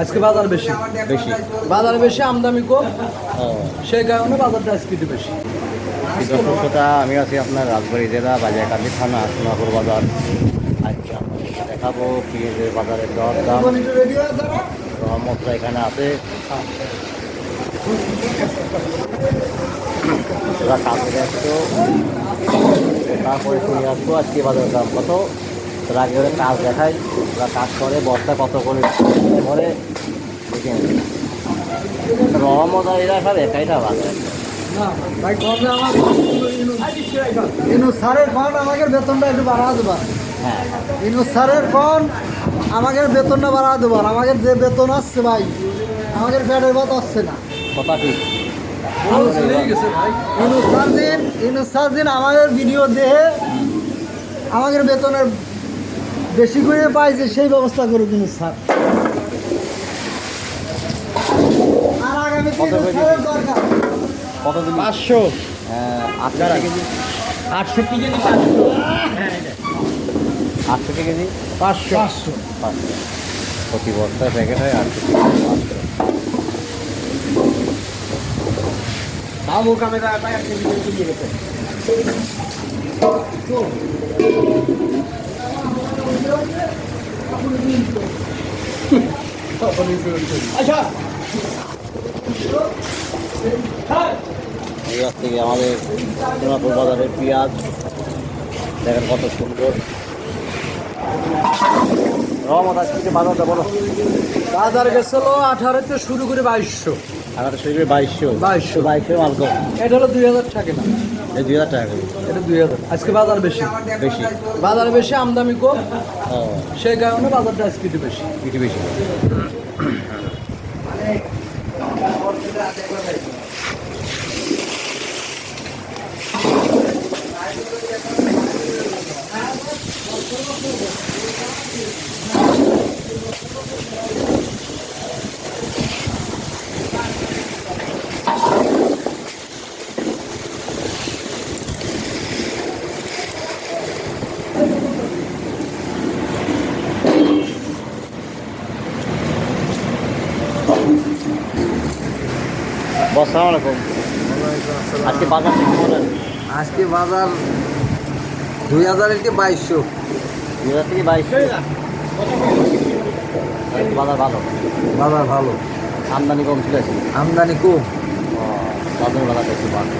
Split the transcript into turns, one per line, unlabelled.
আজকে বাজার বেশি।
বেশি।
বাজার বেশি আমদানি কম। সেই কারণে বাজারটা আজকে একটু বেশি।
দর্শক শ্রোতা আমি আছি আপনার রাজবাড়ি জেলা বাজারকান্দি থানা সোনাপুর বাজার। আপনাদের দেখাবো পেঁয়াজের বাজারের দর দাম রহমতরা এখানে আছে। ওরা কাজ থেকে আসতো তারপরে শুনে আসব আজকে বাজারের দাম কত। তার আগে ওরা কাজ দেখায় ওরা কাজ করে বস্তা কত করে করে দেখে। রহমত এরা সব একাই না বাজার
ভাই কমে আমার ইনু স্যারের আমাকে বেতনটা একটু বাড়া
হ্যাঁ।
ইনু স্যারের আমাকে বেতনটা বাড়া দেবার আমাকে যে বেতন আসছে ভাই আমাদের পেটের ভাত আসছে না।
কথা ঠিক।
ইনু স্যার দিন ইনু স্যার দিন আমাদের ভিডিও দেখে আমাদের বেতনের বেশি করে পাই যে সেই ব্যবস্থা স্যার।
করে
দরকার।
কত দিন
পাঁচশো।
আপনার কেজি।
আটষট্টি কেজি পাঁচশো।
আটষট্টি কেজি?
পাঁচশো। পাঁচশো।
পাঁচশো। প্রতি বস্তায় প্যাকেট হয় আটষট্টি কেজি। পাঁচশো
বাবু কামেরা গাছ
থেকে আমাদের সোনাপুর বাজারের পেঁয়াজ, দেখেন কত সুন্দর। রহমত, আজকে বাজারটা বলো?
বাজার গেছিল আঠারোতে শুরু করে বাইশশো।
আগাটা শরীরে বাইশশো।
বাইশশো।
বাইশশো মাল কম।
এটা হলো দুই হাজার না?
এই দুই হাজার টাকা করে।
এটা দুই হাজার। আজকে বাজার বেশি।
বেশি।
বাজার বেশি আমদানি কম। সেই কারণে বাজারটা আজকে একটু বেশি।
কিছু বেশি। আলাইকুম। আজকে বাজার থেকে বলেন
আজকে বাজার দুই হাজার এটি বাইশশো।
দুই হাজার থেকে বাইশশো। বাজার ভালো?
বাজার ভালো।
আমদানি কম ছিল
আমদানি কম।
বাজার বাজার একটু ভালো